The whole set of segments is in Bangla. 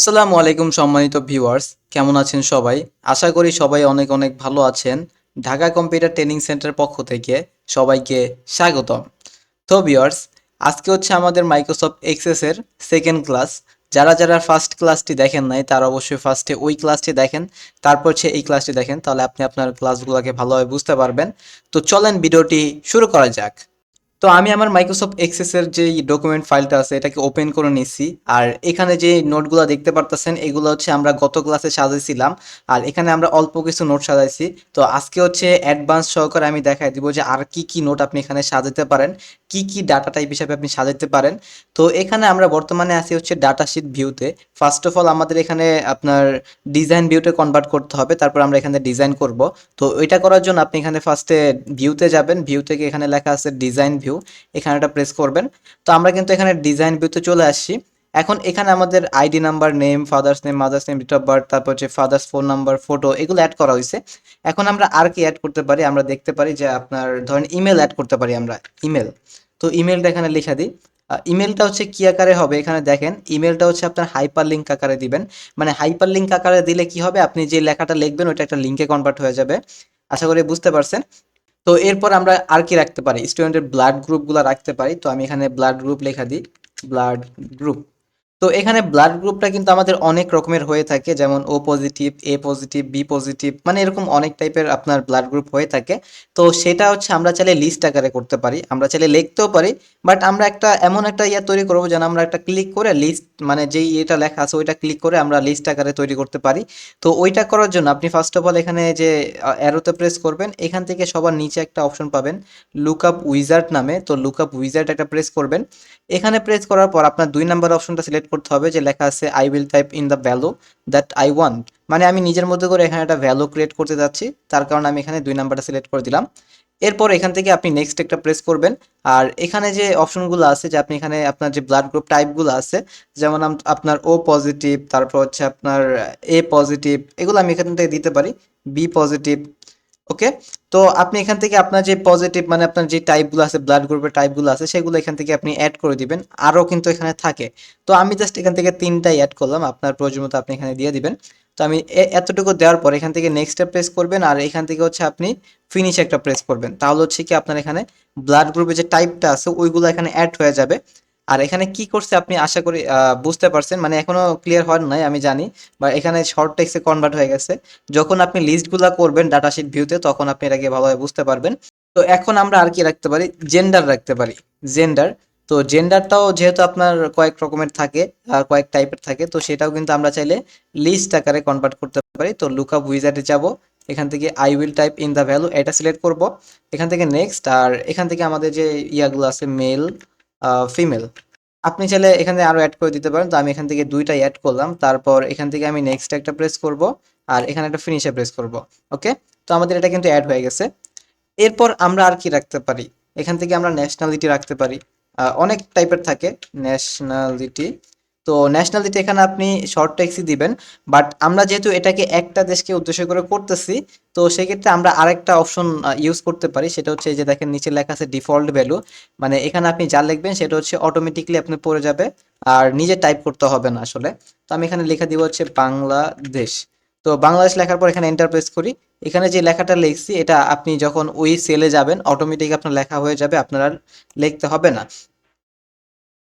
আসসালামু আলাইকুম সম্মানিত ভিউয়ার্স, কেমন আছেন সবাই? আশা করি সবাই অনেক অনেক ভালো আছেন। ঢাকা কম্পিউটার ট্রেনিং সেন্টার পক্ষ থেকে সবাইকে স্বাগতম। তো ভিউয়ার্স, আজকে হচ্ছে আমাদের মাইক্রোসফট এক্সেসের সেকেন্ড ক্লাস যারা যারা ফার্স্ট ক্লাসটি দেখেন নাই, তারা অবশ্যই ফার্স্টে ওই ক্লাসটি দেখেন। তারপর হচ্ছে এই ক্লাসটি দেখেন, তাহলে আপনি আপনার ক্লাসগুলোকে ভালোভাবে বুঝতে পারবেন। তো চলেন ভিডিওটি শুরু করা যাক। তো আমি আমার মাইক্রোসফট এক্সেসের যে ডকুমেন্ট ফাইলটা আছে, এটাকে ওপেন করে নিচ্ছি আর এখানে যে নোটগুলো দেখতে পারতেছেন, এগুলো হচ্ছে আমরা গত ক্লাসে সাজাইছিলাম। আর এখানে আমরা অল্প কিছু নোট সাজাইছি। তো আজকে হচ্ছে অ্যাডভান্স সহকারে আমি দেখাই দিব যে আর কি কি নোট আপনি এখানে সাজাতে পারেন, কি কি ডাটা টাইপ হিসাবে আপনি সাজাতে পারেন। তো এখানে আমরা বর্তমানে আছি হচ্ছে ডাটা শিট ভিউতে ফার্স্ট অফ অল আমাদের এখানে আপনার ডিজাইন ভিউতে কনভার্ট করতে হবে, তারপর আমরা এখানে ডিজাইন করব। তো এটা করার জন্য আপনি এখানে ফার্স্টে ভিউতে যাবেন। ভিউ থেকে এখানে লেখা আছে ডিজাইন ভিউ এখানে এটা প্রেস করবেন। তো আমরা কিন্তু এখানে ডিজাইন ভিউতে চলে আসছি। এখন এখানে আমাদের ID number name father's name mother's name date of birth তারপর হচ্ছে ফাদার্স ফোন নাম্বার ফটো এগুলো অ্যাড করা হয়েছে। এখন আমরা আর কি অ্যাড করতে পারি? আমরা দেখতে পারি যে আপনার ধরেন ইমেল অ্যাড করতে পারি আমরা ইমেল তো ইমেলটা এখানে লিখে দিই। ইমেলটা হচ্ছে কি আকারে হবে? এখানে দেখেন ইমেলটা হচ্ছে আপনার হাইপার লিঙ্ক আকারে দিবেন। মানে হাইপার লিঙ্ক আকারে দিলে কি হবে? আপনি যে লেখাটা লিখবেন ওটা একটা লিঙ্কে কনভার্ট হয়ে যাবে। আশা করি বুঝতে পারছেন। তো এরপর আমরা আর কি রাখতে পারি? স্টুডেন্টের ব্লাড গ্রুপগুলো রাখতে পারি। তো আমি এখানে ব্লাড গ্রুপ লেখা দিই। ব্লাড গ্রুপ তো এখানে ব্লাড গ্রুপটা কিন্তু আমাদের অনেক রকমের হয়ে থাকে, যেমন O positive A positive B positive মানে এরকম অনেক টাইপের আপনার ব্লাড গ্রুপ হয়ে থাকে। তো সেটা হচ্ছে আমরা চাইলে লিস্ট আকারে করতে পারি, আমরা চাইলে লিখতেও পারি বাট আমরা একটা এমন একটা ইয়ে তৈরি করব যেন আমরা একটা ক্লিক করে লিস্ট মানে যেই এটা লেখা আছে ওইটা ক্লিক করে আমরা লিস্ট আকারে তৈরি করতে পারি। তো ওইটা করার জন্য আপনি ফার্স্ট অফ অল এখানে যে অ্যারোতে প্রেস করবেন, এখান থেকে সবার নিচে একটা অপশন পাবেন লুক আপ উইজার্ড নামে, তো লুক আপ উইজার্ড একটা প্রেস করবেন। এখানে প্রেস করার পর আপনার দুই নাম্বার অপশনটা সিলেক্ট করতে হবে যে লেখা আছে I will type in the value that I want মানে আমি নিজের মধ্যে করে এখানে একটা ভ্যালু ক্রিয়েট করতে যাচ্ছি, তার কারণে আমি এখানে দুই নাম্বারটা সিলেক্ট করে দিলাম। এরপর এখান থেকে আপনি নেক্সট একটা প্রেস করবেন, আর এখানে যে অপশনগুলো আছে, যে আপনি এখানে আপনার যে ব্লাড গ্রুপ টাইপগুলো আছে, যেমন আপনার ও পজিটিভ তারপর হচ্ছে আপনার এ পজিটিভ এগুলো আমি এখান থেকে দিতে পারি বি পজিটিভ ওকে তো আপনি এখান থেকে আপনার যে পজিটিভ মানে আপনার যে টাইপগুলো আছে ব্লাড গ্রুপের টাইপগুলো আছে, সেগুলো এখান থেকে আপনি অ্যাড করে দিবেন। আরও কিন্তু এখানে থাকে। তো আমি জাস্ট এখান থেকে তিনটাই অ্যাড করলাম। আপনার প্রয়োজন মতো আপনি এখানে দিয়ে দিবেন। তো আমি এতটুকু দেওয়ার পর এখান থেকে নেক্সটে প্রেস করবেন আর এখান থেকে হচ্ছে আপনি ফিনিশ একটা প্রেস করবেন। তাহলে হচ্ছে কি আপনার এখানে ব্লাড গ্রুপের যে টাইপটা আছে, ওইগুলো এখানে অ্যাড হয়ে যাবে। আর এখানে কি করছে আপনি আশা করি বুঝতে পারছেন মানে এখনও ক্লিয়ার হয় নাই, আমি জানি, বা এখানে শর্ট টেক্সে কনভার্ট হয়ে গেছে। যখন আপনি লিস্টগুলো করবেন ডাটাশিট ভিউতে তখন আপনি এটাকে ভালোভাবে বুঝতে পারবেন। তো এখন আমরা আর কি রাখতে পারি? জেন্ডার রাখতে পারি। জেন্ডার তো জেন্ডারটাও যেহেতু আপনার কয়েক রকমের থাকে, আর কয়েক টাইপের থাকে, তো সেটাও কিন্তু আমরা চাইলে লিস্ট আকারে কনভার্ট করতে পারি। তো লুক আপ উইজার্ডে যাব, এখান থেকে I will type in the value এটা সিলেক্ট করব। এখান থেকে নেক্সট আর এখান থেকে আমাদের যে ইয়াগুলো আছে মেল ফিমেল আপনি চাইলে এখানে আরও অ্যাড করে দিতে পারেন। তো আমি এখান থেকে দুইটা অ্যাড করলাম। তারপর এখান থেকে আমি নেক্সট একটা প্রেস করব আর এখানে একটা ফিনিশে প্রেস করব। ওকে তো আমাদের এটা কিন্তু অ্যাড হয়ে গেছে। এরপর আমরা আর কি রাখতে পারি? এখান থেকে আমরা ন্যাশনালিটি রাখতে পারি। অনেক টাইপের থাকে। ন্যাশনালিটি তো ন্যাশনালিটি এখানে আপনি শর্ট টেক্সই দিবেন বাট আমরা যেহেতু এটাকে একটা দেশকে উদ্দেশ্য করে করতেছি, তো সেক্ষেত্রে আমরা আরেকটা অপশন ইউজ করতে পারি, সেটা হচ্ছে যে দেখেন নিচে লেখা আছে ডিফল্ট ভ্যালু মানে এখানে আপনি যা লিখবেন সেটা হচ্ছে অটোমেটিকলি আপনি পড়ে যাবে, আর নিজে টাইপ করতে হবে না আসলে। তো আমি এখানে লেখা দিব হচ্ছে বাংলাদেশ। তো বাংলাদেশ লেখার পর এখানে এন্টার প্রেস করি। এখানে যে লেখাটা লিখছি, এটা আপনি যখন ওই সেলে যাবেন অটোমেটিক আপনার লেখা হয়ে যাবে, আপনার আর লিখতে হবে না।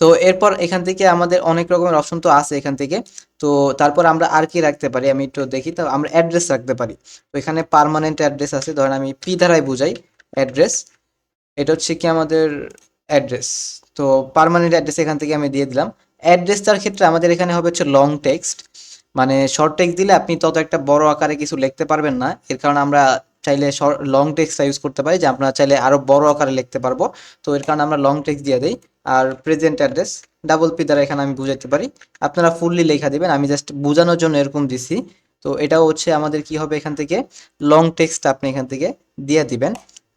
তো এরপর এখান থেকে আমাদের অনেক রকমের অপশন তো আছে এখান থেকে। তো তারপর আমরা আর কি রাখতে পারি? আমি একটু দেখি তো, আমরা অ্যাড্রেস রাখতে পারি। তো এখানে পার্মানেন্ট অ্যাড্রেস আছে, ধরেন আমি পি ধারায় বুঝাই অ্যাড্রেস এটা হচ্ছে কি আমাদের অ্যাড্রেস তো পারমানেন্ট অ্যাড্রেস এখান থেকে আমি দিয়ে দিলাম। অ্যাড্রেসটার ক্ষেত্রে আমাদের এখানে হবে হচ্ছে লং টেক্সট মানে শর্ট টেক্সট দিলে আপনি তত একটা বড় আকারে কিছু লিখতে পারবেন না। এর কারণে আমরা চাইলে লং টেক্সটটা ইউজ করতে পারি, যে আমরা চাইলে আরও বড় আকারে লিখতে পারব। তো এর কারণে আমরা লং টেক্সট দিয়ে দিই। আর প্রেজেন্ট অ্যাড্রেস ডাবল পি দ্বারা এখানে আমি বুঝাইতে পারি। আপনারা ফুললি লেখা দিবেন, আমি জাস্ট বোঝানোর জন্য এরকম দিছি। তো এটাও হচ্ছে আমাদের কি হবে এখান থেকে? লং টেক্সট আপনি এখান থেকে দিয়ে দিবেন।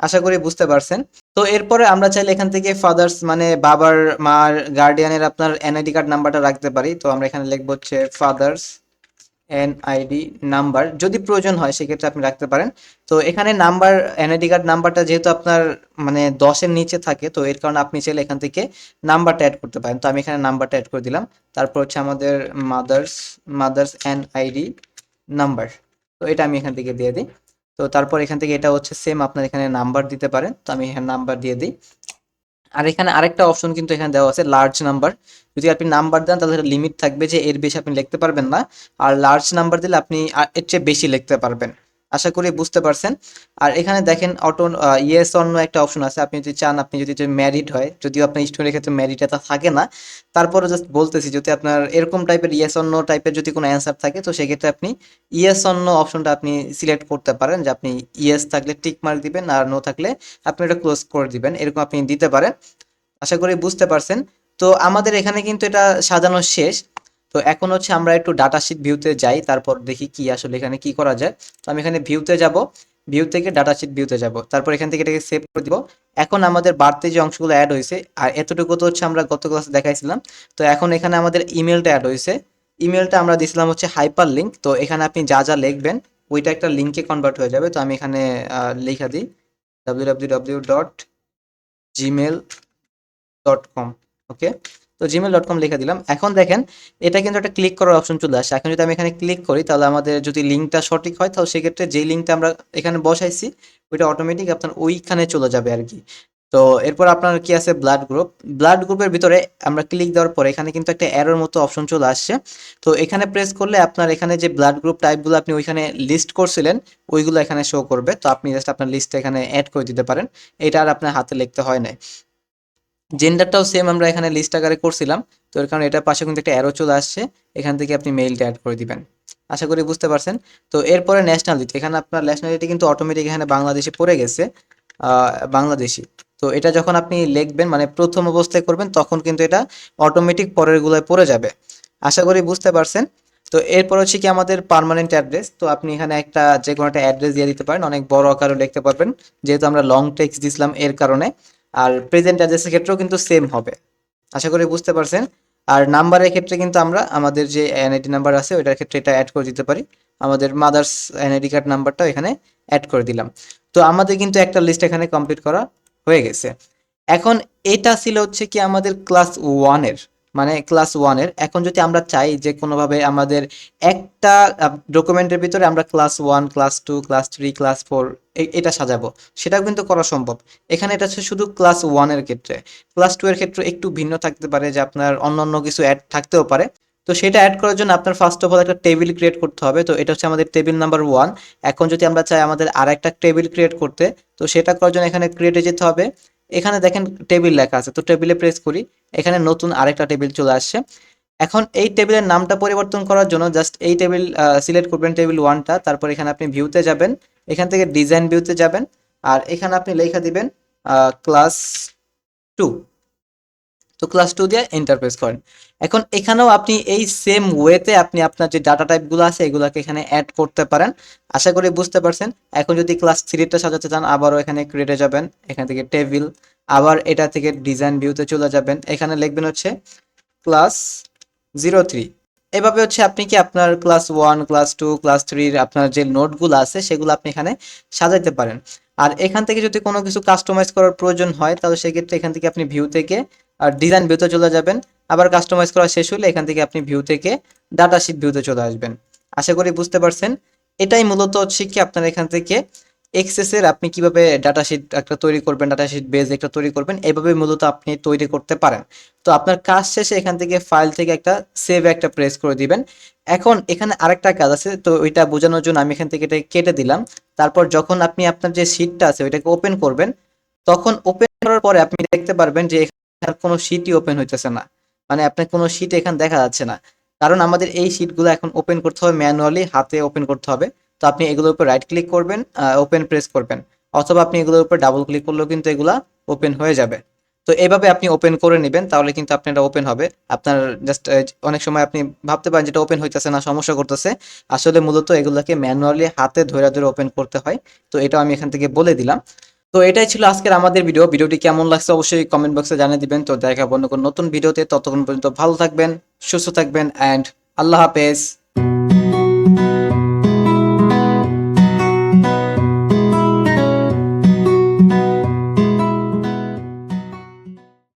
আশা করি বুঝতে পারছেন। তো এরপরে আমরা চাইলে এখান থেকে ফাদার্স মানে বাবার, মার গার্ডিয়ানের আপনার এনআইডি কার্ড নাম্বারটা রাখতে পারি। তো আমরা এখানে লিখব হচ্ছে ফাদার্স এনআইডি নাম্বার যদি প্রয়োজন হয়, সেক্ষেত্রে আপনি রাখতে পারেন। তো এখানে নাম্বার এনআইডি কার্ড নাম্বারটা যেহেতু আপনার মানে দশের নিচে থাকে, তো এর কারণে আপনি চাইলে এখান থেকে নাম্বারটা অ্যাড করতে পারেন। তো আমি এখানে নাম্বারটা অ্যাড করে দিলাম। তারপর হচ্ছে আমাদের মাদার্স মাদার্স এনআইডি নাম্বার তো এটা আমি এখান থেকে দিয়ে দিই। তো তারপর এখান থেকে এটা হচ্ছে সেম আপনার এখানে নাম্বার দিতে পারেন। তো আমি এখানে নাম্বার দিয়ে দিই। আর এখানে আরেকটা অপশন কিন্তু এখানে দেওয়া আছে লার্জ নাম্বার যদি আপনি নাম্বার দেন, তাহলে লিমিট থাকবে যে এর বেশি আপনি লিখতে পারবেন না। আর লার্জ নাম্বার দিলে আপনি এর চেয়ে বেশি লিখতে পারবেন। আশা করি বুঝতে পারছেন। আর এখানে দেখেন অটো ইয়েস অন্য একটা অপশন আছে। আপনি যদি চান, আপনি যদি ম্যারিড হয়, যদিও আপনার স্টুডেন্টের ক্ষেত্রে ম্যারিড এটা থাকে না তারপরে জাস্ট বলতেছি, যদি আপনার এরকম টাইপের ইয়েস অন্য টাইপের যদি কোনো অ্যান্সার থাকে, তো সেক্ষেত্রে আপনি ইয়েস অন্য অপশনটা আপনি সিলেক্ট করতে পারেন যে আপনি ইয়েস থাকলে টিক মার্ক দিবেন আর নো থাকলে আপনি এটা ক্লোজ করে দিবেন। এরকম আপনি দিতে পারেন। আশা করি বুঝতে পারছেন। তো আমাদের এখানে কিন্তু এটা সাজানো শেষ। তো এখন হচ্ছে আমরা একটু ডাটা শিট ভিউতে যাই, তারপর দেখি কি আসলে এখানে কি করা যায়। তো আমি এখানে ভিউতে যাব ভিউ থেকে ডাটা শিট ভিউতে যাব, তারপর এখান থেকে এটাকে সেভ করে দিব। এখন আমাদের বাড়তি যে অংশগুলো অ্যাড হয়েছে, আর এতটুকু তো হচ্ছে আমরা গত ক্লাসে দেখাইছিলাম, তো এখন এখানে আমাদের ইমেলটা অ্যাড হয়েছে। ইমেলটা আমরা দিছিলাম হচ্ছে হাইপার লিঙ্ক তো এখানে আপনি যা যা লিখবেন, ওইটা একটা লিঙ্কে কনভার্ট হয়ে যাবে। তো আমি এখানে লেখা দিই W W W dot Gmail dot com okay তো জিমেল ডট কম লিখে দিলাম। এখন দেখেন, এটা কিন্তু একটা ক্লিক করার অপশন চলে আসে। এখন যদি আমি এখানে ক্লিক করি, তাহলে আমাদের যদি লিঙ্কটা সঠিক হয়, তাহলে সেক্ষেত্রে যেই লিঙ্কটা আমরা এখানে বসাইছি, ওইটা অটোমেটিক আপনার ওইখানে চলে যাবে আর কি তো এরপর আপনার কি আছে? ব্লাড গ্রুপ ব্লাড গ্রুপের ভিতরে আমরা ক্লিক দেওয়ার পরে এখানে কিন্তু একটা অ্যারোর মতো অপশন চলে আসছে। তো এখানে প্রেস করলে আপনার এখানে যে ব্লাড গ্রুপ টাইপগুলো আপনি ওইখানে লিস্ট করছিলেন, ওইগুলো এখানে শো করবে। তো আপনি জাস্ট আপনার লিস্টটা এখানে অ্যাড করে দিতে পারেন। এটা আর আপনার হাতে লিখতে হয় না জেন্ডারটাও সেম আমরা এখানে লিস্ট আকারে করছিলাম। তো এর কারণে এটার পাশে কিন্তু একটা অ্যারো চলে আসছে। এখান থেকে আপনি মেইলটা অ্যাড করে দিবেন। আশা করি বুঝতে পারছেন। তো এরপরে ন্যাশনালিটি এখানে আপনার ন্যাশনালিটি কিন্তু অটোমেটিক এখানে বাংলাদেশে পড়ে গেছে বাংলাদেশি। তো এটা যখন আপনি লিখবেন মানে প্রথম অবস্থায় করবেন, তখন কিন্তু এটা অটোমেটিক পরের গুলায় পড়ে যাবে। আশা করি বুঝতে পারছেন। তো এরপর হচ্ছে কি আমাদের পার্মানেন্ট অ্যাড্রেস তো আপনি এখানে একটা যে কোনো একটা অ্যাড্রেস দিয়ে দিতে পারেন। অনেক বড় আকারে লিখতে পারবেন। যেহেতু আমরা লং টেক্সট দিছিলাম এর কারণে। আর প্রেজেন্ট অ্যাড্রেসের ক্ষেত্রেও কিন্তু সেম হবে। আশা করি বুঝতে পারছেন। আর নাম্বারের ক্ষেত্রে কিন্তু আমরা আমাদের যে এনআইডি নাম্বার আছে, ওইটার ক্ষেত্রে এটা অ্যাড করে দিতে পারি। আমাদের মাদার্স এনআইডি কার্ড নাম্বারটাও এখানে অ্যাড করে দিলাম। তো আমাদের কিন্তু একটা লিস্ট এখানে কমপ্লিট করা হয়ে গেছে। এখন এটা ছিল হচ্ছে কি আমাদের ক্লাস ওয়ানের মানে ক্লাস ওয়ানের এখন যদি আমরা চাই যে কোনোভাবে আমাদের একটা ডকুমেন্টের ভিতরে আমরা class one class two class three class four এটা সাজাবো। সেটাও কিন্তু করা সম্ভব। এখানে এটা হচ্ছে শুধু ক্লাস ওয়ানের ক্ষেত্রে। ক্লাস টু এর ক্ষেত্রে একটু ভিন্ন থাকতে পারে যে আপনার অন্যান্য কিছু অ্যাড থাকতেও পারে। তো সেটা অ্যাড করার জন্য আপনার ফার্স্ট অফ অল একটা টেবিল ক্রিয়েট করতে হবে। তো এটা হচ্ছে আমাদের টেবিল নাম্বার ওয়ান এখন যদি আমরা চাই আমাদের আর একটা টেবিল ক্রিয়েট করতে, তো সেটা করার জন্য এখানে ক্রিয়েটে যেতে হবে। এখানে দেখেন টেবিল লেখা আছে, তো টেবিলে প্রেস করি, এখানে নতুন আরেকটা টেবিল চলে আসছে। এখন এই টেবিলের নামটা পরিবর্তন করার জন্য জাস্ট এই টেবিল সিলেক্ট করবেন টেবিল ওয়ানটা তারপর এখানে আপনি ভিউতে যাবেন, এখান থেকে ডিজাইন ভিউতে যাবেন, আর এখানে আপনি লেখা দিবেন ক্লাস টু তো ক্লাস টু দিয়ে ইন্টারপ্রেস করেন। এখন এখানেও আপনি এই সেম ওয়েতে আপনি আপনার যে ডাটা টাইপগুলো আছে, এগুলোকে এখানে অ্যাড করতে পারেন। আশা করি বুঝতে পারছেন। এখন যদি ক্লাস থ্রিটা সাজাতে চান, আবারও এখানে ক্রিয়েটে যাবেন। এখান থেকে টেবিল আবার এটা থেকে ডিজাইন ভিউতে চলে যাবেন। এখানে লিখবেন হচ্ছে ক্লাস জিরো থ্রি এভাবে হচ্ছে আপনি কি আপনার class one class two class থ্রির আপনার যে নোটগুলো আছে, সেগুলো আপনি এখানে সাজাইতে পারেন। আর এখান থেকে যদি কোনো কিছু কাস্টমাইজ করার প্রয়োজন হয়, তাহলে সেক্ষেত্রে এখান থেকে আপনি ভিউ থেকে আর ডিজাইন ভিউতে চলে যাবেন। আবার কাস্টমাইজ করা শেষ হলে এখান থেকে আপনি ভিউ থেকে ডাটা শিট ভিউতে চলে আসবেন। আশা করি বুঝতে পারছেন। এটাই মূলত কি আপনার এখান থেকে এক্সেসের আপনি কীভাবে ডাটা শিট একটা তৈরি করবেন ডাটা শিট বেজ একটা তৈরি করবেন এইভাবে মূলত আপনি তৈরি করতে পারেন। তো আপনার কাজ শেষে এখান থেকে ফাইল থেকে একটা সেভ একটা প্রেস করে দিবেন। এখন এখানে আরেকটা কাজ আছে, তো ওইটা বোঝানোর জন্য আমি এখান থেকে এটা কেটে দিলাম। তারপর যখন আপনি আপনার যে শিটটা আছে, ওইটাকে ওপেন করবেন, তখন ওপেন করার পরে আপনি দেখতে পারবেন যে এখানে কোনো শিটই ওপেন হইতেছে না। মানে আপনার কোনো শিট এখানে দেখা যাচ্ছে না। কারণ আমাদের এই শিটগুলো এখন ওপেন করতে হবে ম্যানুয়ালি হাতে ওপেন করতে হবে। তো আপনি এগুলোর উপর রাইট ক্লিক করবেন ওপেন প্রেস করবেন। অথবা আপনি এগুলোর উপর ডাবল ক্লিক করলেও কিন্তু এগুলা ওপেন হয়ে যাবে। তো এইভাবে আপনি ওপেন করে নেবেন, তাহলে কিন্তু আপনার এটা ওপেন হবে। আপনার জাস্ট অনেক সময় আপনি ভাবতে পারেন যেটা ওপেন হইতেছে না, সমস্যা করতেছে। আসলে মূলত এগুলোকে ম্যানুয়ালি হাতে ধরে ধরে ওপেন করতে হয়। তো এটাও আমি এখান থেকে বলে দিলাম। তো এটাই ছিল আজকের আমাদের ভিডিও ভিডিওটি কেমন লাগছে অবশ্যই কমেন্ট বক্সে জানিয়ে দিবেন। তো দেখা অন্য কোনো নতুন ভিডিওতে ততক্ষণ পর্যন্ত ভালো থাকবেন, সুস্থ থাকবেন অ্যান্ড আল্লাহ হাফেজ।